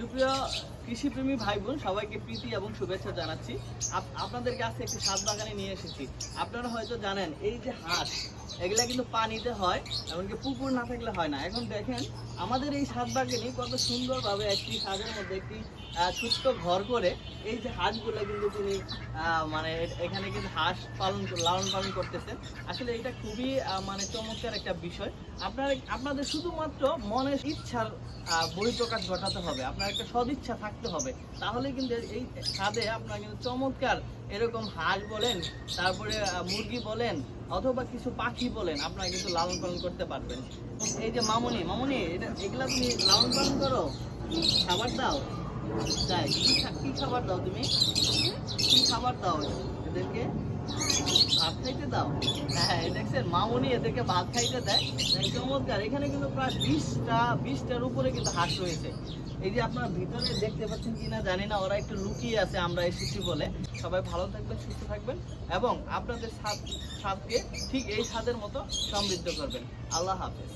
সুপ্রিয় কৃষিপ্রেমী ভাই বোন সবাইকে প্রীতি এবং শুভেচ্ছা জানাচ্ছি। আপ- আপনাদের কাছে একটি সাত বাগানে নিয়ে এসেছি। আপনারা হয়তো জানেন, এই যে হাঁস এগুলা কিন্তু পানিতে হয়, এমনকি পুকুর না থাকলে হয় না। এখন দেখেন, আমাদের এই সাত বাগানে কত সুন্দরভাবে একটি ছাদের মধ্যে একটি ছোট্ট ঘর করে এই যে হাঁসগুলো কিন্তু তিনি মানে এখানে কিন্তু হাঁস পালন লালন পালন করতেছেন। আসলে এটা খুবই মানে চমৎকার একটা বিষয়। আপনার, আপনাদের শুধুমাত্র মনের ইচ্ছার বহিঃপ্রকাশ ঘটাতে হবে। আপনার একটা সদিচ্ছা থাকতে হবে। তাহলে কিন্তু এই ছাদে আপনার কিন্তু চমৎকার এরকম হাঁস বলেন, তারপরে মুরগি বলেন, অথবা কিছু পাখি বলেন, আপনারা কিন্তু লালন পালন করতে পারবেন। এই যে মামনি মামনি, এটা এগুলা তুমি লালন পালন করো? খাবার দাও? তাই কি খাবার দাও তুমি? কি খাবার দাও এদেরকে? ভাত খাইতে দাও? হ্যাঁ মামনি এদেরকে ভাত খাইতে দেয়। চমৎকার, এখানে কিন্তু প্রায় বিশটা, বিশটার উপরে কিন্তু হাঁস রয়েছে। এই যে আপনারা ভিতরে দেখতে পাচ্ছেন কিনা জানি না, ওরা একটু লুকিয়ে আছে আমরা এসেছি বলে। সবাই ভালো থাকবেন, সুস্থ থাকবেন এবং আপনাদের স্বাদ, স্বাদকে ঠিক এই স্বাদের মতো সমৃদ্ধ করবেন। আল্লাহ হাফেজ।